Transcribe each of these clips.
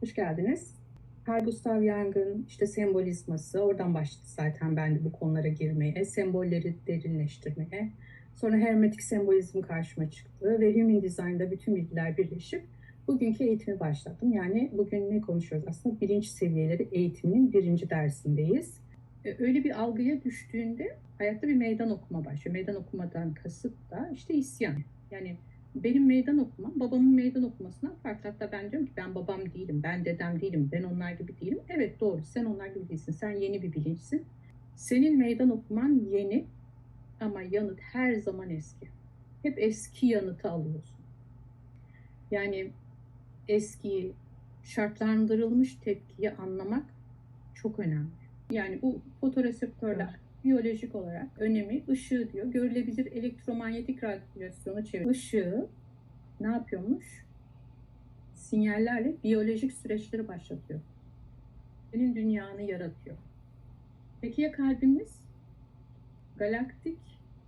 Hoş geldiniz. Carl Gustav Jung'ın işte sembolizması, oradan başladı zaten ben de bu konulara girmeye, sembolleri derinleştirmeye. Sonra hermetik sembolizm karşıma çıktı ve Human Design'da bütün bilgiler birleşip bugünkü eğitimi başlattım. Yani bugün ne konuşuyoruz aslında? Bilinç seviyeleri eğitiminin birinci dersindeyiz. E, Öyle bir algıya düştüğünde hayatta bir meydan okuma başlıyor. Meydan okumadan kasıt da işte isyan. Yani benim meydan okumam babamın meydan okumasından farklı. Hatta ben diyorum ki ben babam değilim, ben dedem değilim, ben onlar gibi değilim. Evet doğru sen onlar gibi değilsin. Sen yeni bir bilinçsin. Senin meydan okuman yeni ama yanıt her zaman eski. Hep eski yanıtı alıyorsun. Yani eskiyi, şartlandırılmış tepkiyi anlamak çok önemli. Yani bu fotoreseptörler biyolojik olarak önemi ışığı diyor. Görülebilir elektromanyetik radyasyona çeviriyor. Işığı ne yapıyormuş? Sinyallerle biyolojik süreçleri başlatıyor. Senin dünyanı yaratıyor. Peki ya kalbimiz? Galaktik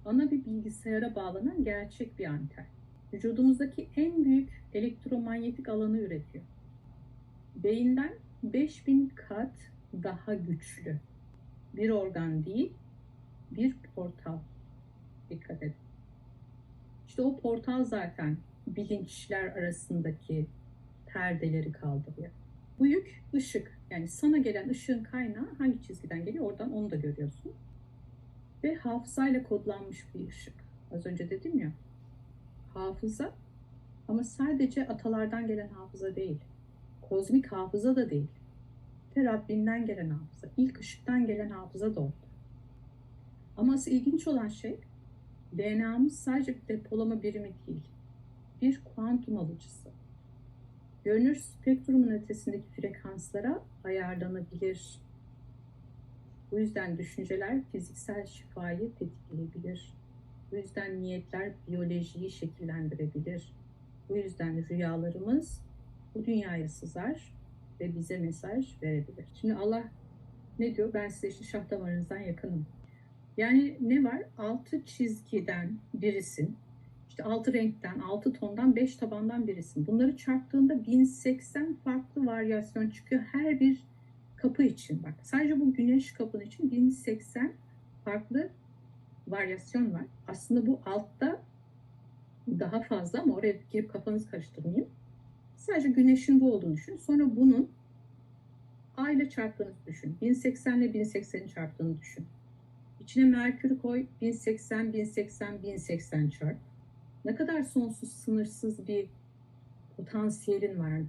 ana bir bilgisayara bağlanan gerçek bir anten. Vücudumuzdaki en büyük elektromanyetik alanı üretiyor. Beyinden 5000 kat daha güçlü. Bir organ değil, bir portal. Dikkat edin. İşte o portal zaten bilinçler arasındaki perdeleri kaldırıyor. Bu yük ışık. Yani sana gelen ışığın kaynağı hangi çizgiden geliyor oradan onu da görüyorsun. Ve hafızayla kodlanmış bir ışık. Az önce dedim ya. Hafıza ama sadece atalardan gelen hafıza değil. Kozmik hafıza da değil. Te Rabbinden gelen hafıza. ilk ışıktan gelen hafıza da orada. Ama ilginç olan şey DNA'mız sadece bir depolama birimi değil. Bir kuantum alıcısı. Görünür spektrumun ötesindeki frekanslara ayarlanabilir. Bu yüzden düşünceler fiziksel şifayı tetikleyebilir. Bu yüzden niyetler biyolojiyi şekillendirebilir. Bu yüzden rüyalarımız bu dünyaya sızar ve bize mesaj verebilir. Şimdi Allah ne diyor? Ben size işte şah damarınızdan yakınım. Yani ne var? Altı çizgiden birisin. İşte altı renkten, altı tondan, beş tabandan birisin. Bunları çarptığında 1080 farklı varyasyon çıkıyor her bir kapı için. Bak sadece bu güneş kapın için 1080 farklı varyasyon var. Aslında bu altta daha fazla ama oraya girip kafanızı karıştırmayayım. Sadece güneşin bu olduğunu düşün. Sonra bunun A ile çarptığını düşün. 1080 ile 1080'i çarptığını düşün. İçine Merkür koy. 1080, 1080, 1080 çarp. Ne kadar sonsuz, sınırsız bir potansiyelin var.